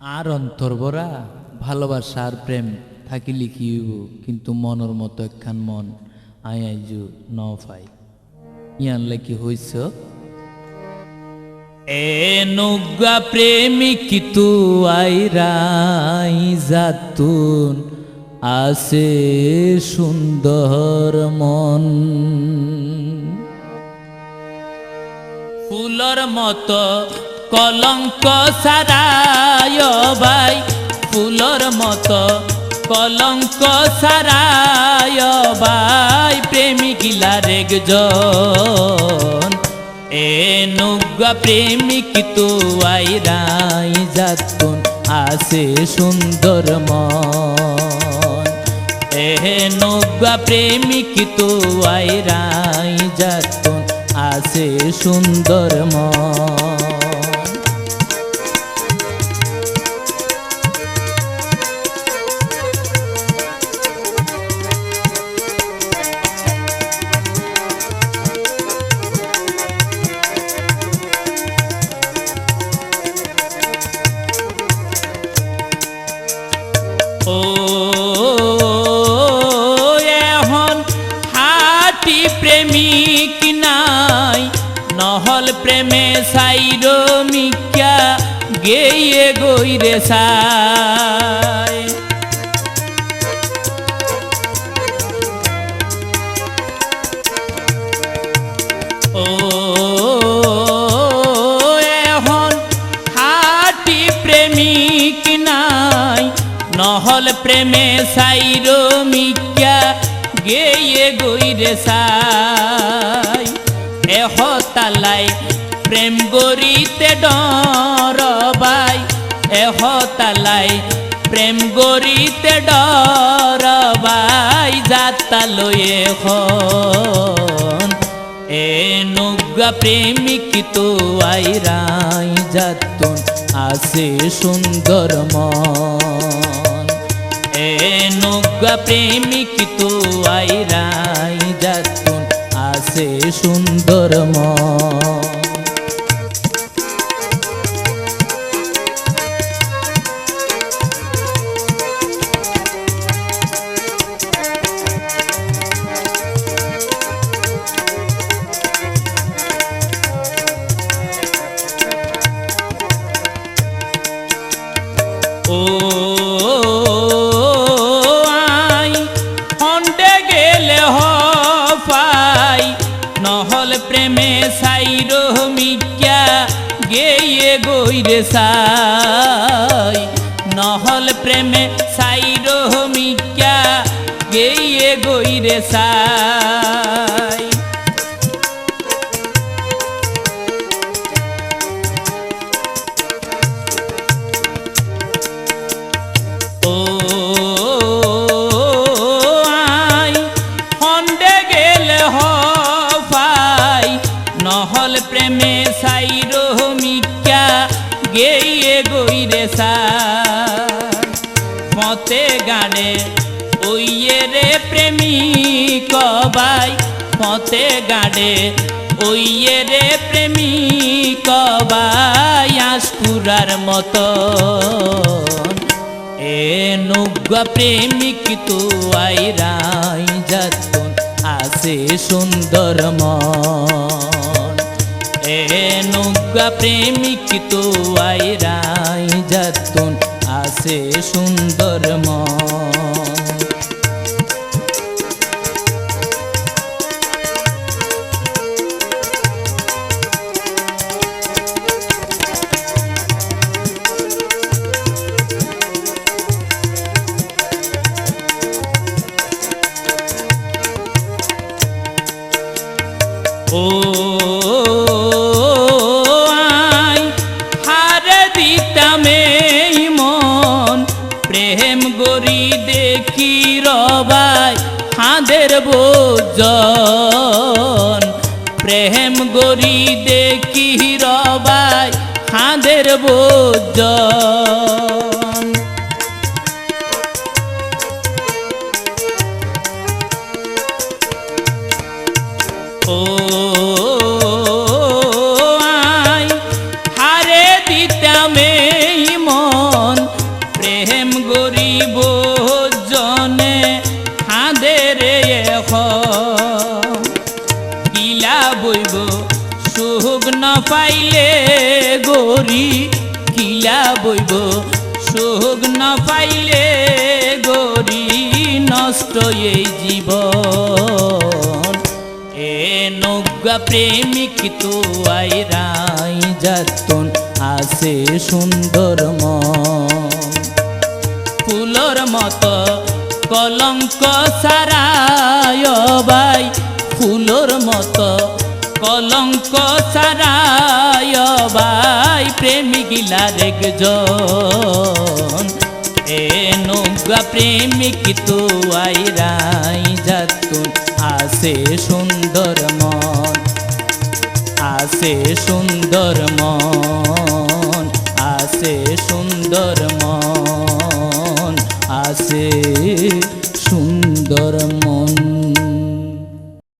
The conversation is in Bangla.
আর অন্তর্বরা ভালোবাসা আর প্রেম থাকিলে কি কিন্তু মনের মতো একখান মন, আই আইজু ন পাই। ইয়ান লাগি হইছ, এ নুগা প্রেমিক তু আইরাই জাতুন আছে সুন্দর মন। ফুলর মতো কলঙ্ক সারায় ভাই, ফুলর মতো কলঙ্ক সারায় ভাই প্রেমিকিলার একজন এ নুগা প্রেমিক তো আইরাই যাতুন আসে সুন্দর মন। এ প্রেমিক তো আইরাই যাতুন আসে সুন্দর মন। প্রেমিক নাই? নহল প্রেমে সাইর মিকা গেয়ে গইরে নাই? নহল প্রেমে সাইর মিকা গেয়ে গইরে সাই। এহ তালাই প্রেম গরিতে ডর বাই এহ তালাই প্রেম গরিতে ডর বাই যাতা লয়ে এখন। এ নুগা প্রেমিক তো আইরাই। যাতুন আসে সুন্দর মন। নুগা প্রেমিক তো আইরাই যাতুন আসে সুন্দর মন। ও প্রেমে সাইর মিক্যা গেয়ে গইরে সাই। নহল প্রেমে সাইর মিক্যা গেয়ে গইরে সাই। গেয়ে গইরে মতে গানে ওইয়ে রে প্রেমিক বাই মতে গানে ওইয়ে রে প্রেমিক বাই আশকুরার মতন। এ নুগা প্রেমিক তো আইরাই যাতুন, আসে সুন্দর মন। এ নুগা প্রেমিক তো আইরাই যাতুন আসে সুন্দর মন। ও হাঁদের বোজন প্রেম গরি দেখি রবাই হাঁদের বোজন না পাইলে গরি কিলা বইব। সোহগ না পাইলে গরি নষ্ট এই জীব এ নৌকা প্রেমিক তো আইরাই যাতন, আসে সুন্দর ফুলর মত কলঙ্ক সারায় ভাই ফুলর মতো কলঙ্ক সারায় বাই প্রেমিকিলার একজন এ নৌকা প্রেমিক তো আইরাই যাতুন, আসে সুন্দর মন, আসে সুন্দর মন, আসে সুন্দর মন, আসে সুন্দর মন।